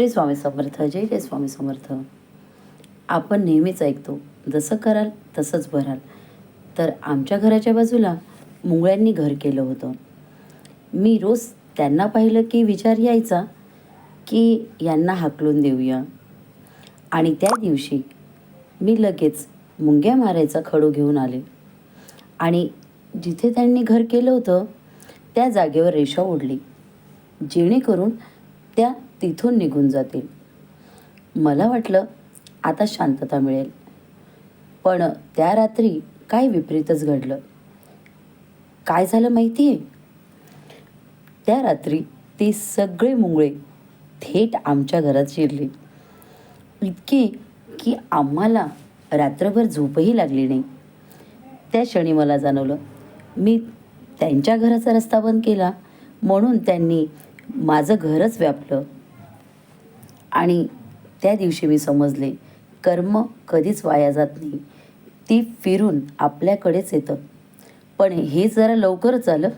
श्री स्वामी समर्थ जय जय स्वामी समर्थ. आपण नेहमीच ऐकतो जसं कराल तसंच भराल. तर आमच्या घराच्या बाजूला मुंगळ्यांनी घर केलं होतं. मी रोज त्यांना पाहिलं की विचार यायचा की यांना हाकलून देऊया. आणि त्या दिवशी मी लगेच मुंग्या मारायचा खडू घेऊन आले. आणि जिथे त्यांनी घर केलं होतं त्या जागेवर रेषा ओढली. जेणेकरून त्या तिथून निघून जातील. मला वाटलं आता शांतता मिळेल. पण त्या रात्री काय विपरीतच घडलं? काय झालं माहिती आहे त्या रात्री ते सगळे मुंगळे थेट आमच्या घरात शिरले. इतके की आम्हाला रात्रभर झोपही लागली नाही. त्या क्षणी मला जाणवलं मी त्यांच्या घराचा रस्ता बंद केला. म्हणून त्यांनी माझं घरच व्यापलं. आणि त्या दिवशी मी समजले कर्म कधीच वाया जात नाही. ती फिरून आपल्याकडेच येतं. पण हे जरा लवकरच आलं.